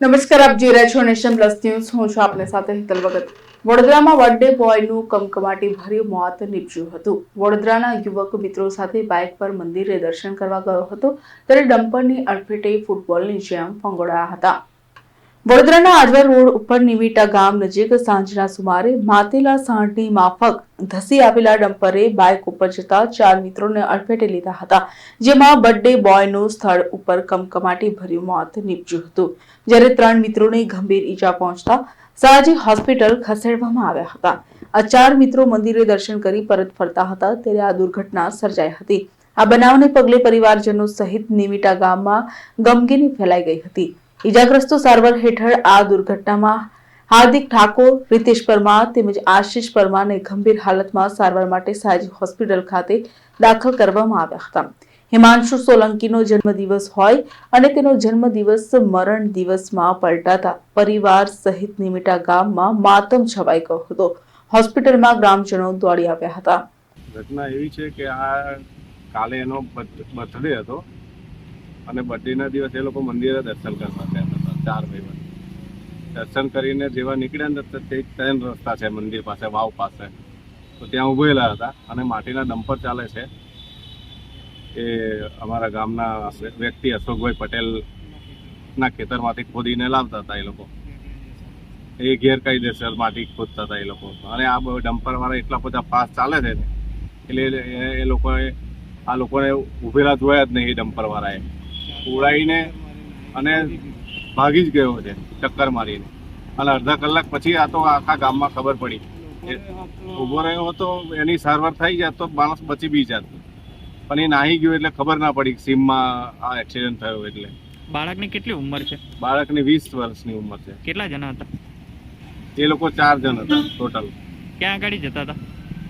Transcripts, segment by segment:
નમસ્કાર, આપ જોઈ રહ્યા છો નેશન પ્લસ ન્યૂઝ. હું છું આપને સાથે હિતલ ભગત. વડોદરામાં બર્થડે બોયનું કમકમાટી ભર્યું મોત નીપજ્યું હતું. વડોદરાના યુવક મિત્રો સાથે બાઇક પર મંદિરે દર્શન કરવા ગયો હતો, ત્યારે ડમ્પરની અડફેટે ફૂટબોલની જેમ ફંગોળાયા હતા. વડોદરાના આજવા રોડ ઉપર નિમિટા ગામ નજીક સાંજના સુમારે માતેલા સાંઢની માફક ધસી આવેલા ડમ્પરે બાઇક ઉપર જતા ચાર મિત્રોને અડફેટે લીધા હતા, જેમાં બર્થડે બોયનું સ્થળ ઉપર કમકમાટી ભર્યું મોત નીપજ્યું હતું. જ્યારે ત્રણ મિત્રોને ગંભીર ઈજા પહોંચતા સાજી હોસ્પિટલ ખસેડવામાં આવ્યા હતા. આ ચાર મિત્રો મંદિરે દર્શન કરી પરત ફરતા હતા, ત્યારે આ દુર્ઘટના સર્જાઈ હતી. આ બનાવને પગલે પરિવારજનો સહિત નિમિટા ગામમાં ગમગીની ફેલાઈ ગઈ હતી. ઈજાગ્રસ્તો સારવાર હેઠળ આ દુર્ઘટનામાં હાર્દિક ઠાકોર, રીતેશ પરમાર તેમજ આશીષ પરમારને ગંભીર હાલતમાં સારવાર માટે સાજી હોસ્પિટલ ખાતે દાખલ કરવામાં આવ્યા હતા. હિમાંશુ સોલંકીનો જન્મદિવસ હોય અને તેનો જન્મદિવસ મરણ દિવસમાં પલટાતા પરિવાર સહિત નિમિટા ગામમાં માતમ છવાઈ ગયો હતો. હોસ્પિટલમાં ગ્રામજનો દોડી આવ્યા હતા. ઘટના એવી છે કે આ કાલે એનો બર્થડે હતો. અને બર્થડેના દિવસે એ લોકો મંદિરે દર્શન કરવા ગયા હતા ચાર ભાઈ દર્શન કરીને જેવા નીકળ્યા ને તો તે ત્રણ રસ્તા છે, મંદિર પાસે, વાવ પાસે. તો ત્યાં ઉભેલા હતા અને માટીના ડમ્પર ચાલે છે. એ અમારા ગામના વ્યક્તિ અશોકભાઈ પટેલના ખેતરમાંથી ખોદીને લાવતા હતા એ લોકો. એ ગેરકાયદેસર માટી ખોદતા હતા એ લોકો. અને આ ડમ્પરવાળા એટલા બધા ફાસ્ટ ચાલે છે એટલે એ- લોકોએ, આ લોકોને ઉભેલા જોયા જ નહીં એ ડમ્પર વાળાએ ઉડાઈને અને ભાગી જ ગયો છે ચક્કર મારીને. અને અડધા કલાક પછી આ તો આખા ગામમાં ખબર પડી. ઊભો રહ્યો હતો એની સારવાર થઈ જાત તો માણસ બચી બી જાત. પણ એ નાહી ગયો એટલે ખબર ના પડી સીમમાં આ એક્સિડન્ટ થયો એટલે. બાળકની કેટલી ઉંમર છે? બાળકની વીસ વર્ષની ઉંમર છે. કેટલા જણા હતા? એ લોકો ચાર જણ હતા ટોટલ ક્યાં આગળ જતા હતા?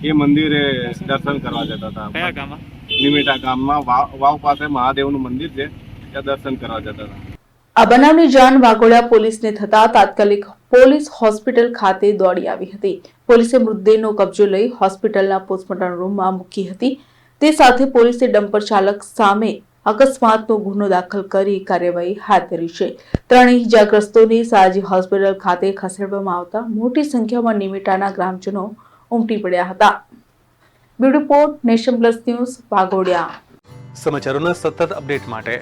એ મંદિરે દર્શન કરવા જતા કયા હતા ગામમાં? નિમિટા ગામમાં વાવ વાવ પાસે મહાદેવનું મંદિર છે. ત્યાં દર્શન કરવા જતા હતા આ બનાવની જાણ વાઘોડિયા પોલીસને થતા તાત્કાલિક પોલીસ હોસ્પિટલ ખાતે દોડી આવી હતી. પોલીસે મૃતદેહનો કબજો લઈ હોસ્પિટલના પોસ્ટમોર્ટમ રૂમમાં મૂકી હતી. તે સાથે પોલીસે ડમ્પર ચાલક સામે અકસ્માતનો ગુનો દાખલ કરી કાર્યવાહી હાથ ધરી છે. ત્રણેય ઇજાગ્રસ્તોને સાજી હોસ્પિટલ ખાતે ખસેડવામાં આવતા મોટી સંખ્યામાં નિમિટાના ગ્રામજનો ઉમટી પડ્યા હતા. Bureau report Nation Plus News Vaghodia. સમાચારોના સતત અપડેટ માટે